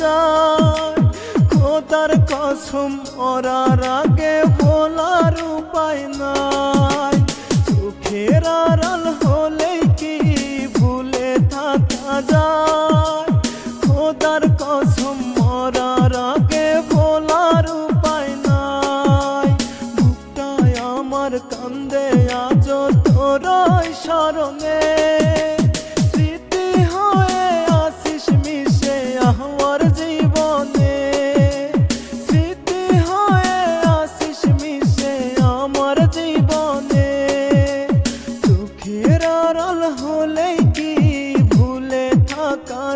যায়। খোদার কসম মরার আগে বলার উপায় নাই। চোখের আড়াল হলে কি ভুলে থাকা যায়? খোদার কসম মরার আগে বলার উপায় নাই। আমার কান্দে আজ তোরই স্মরণে।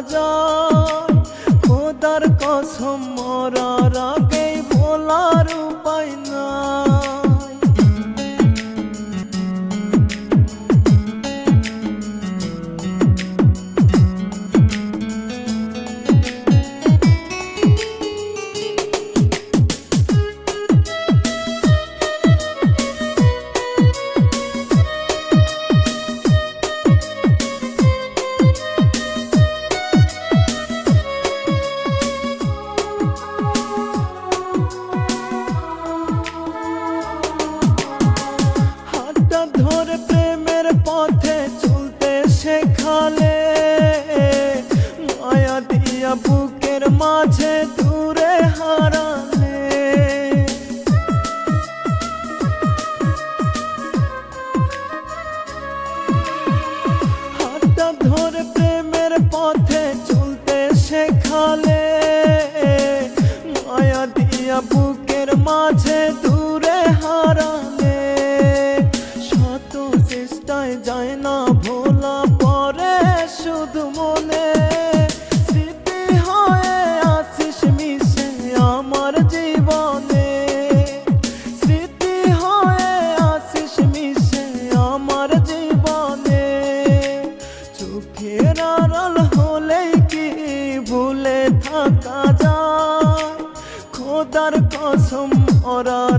যায় হারালে। শত চেষ্টায় যায় না ভোলা, পরে শুধু মনে। স্মৃতি হয়ে আছিস মিশে আমার জীবনে। স্মৃতি হয়ে আছিস মিশে আমার জীবনে। চোখের আড়াল হলে কি ভুলে থাকা যায়? খোদার কসম ওরার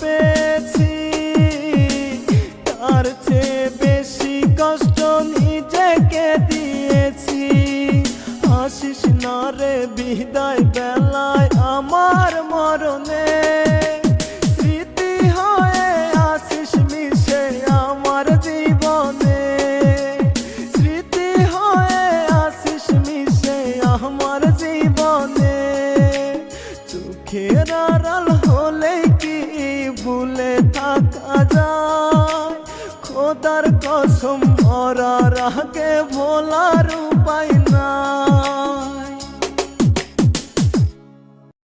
পেয়েছি। তার চেয়ে বেশি কষ্ট নিজেকে দিয়েছি। হাসিস না রে, বিদায় বেলায় আমার মরণে। স্মৃতি হয়ে আসিস মিশে আমার জীবনে। স্মৃতি হয়ে আসিস মিশে আমার জীবনে। চোখের আড়াল যায়। খোদার কসম মরার আগে ভোলার উপায় নাই।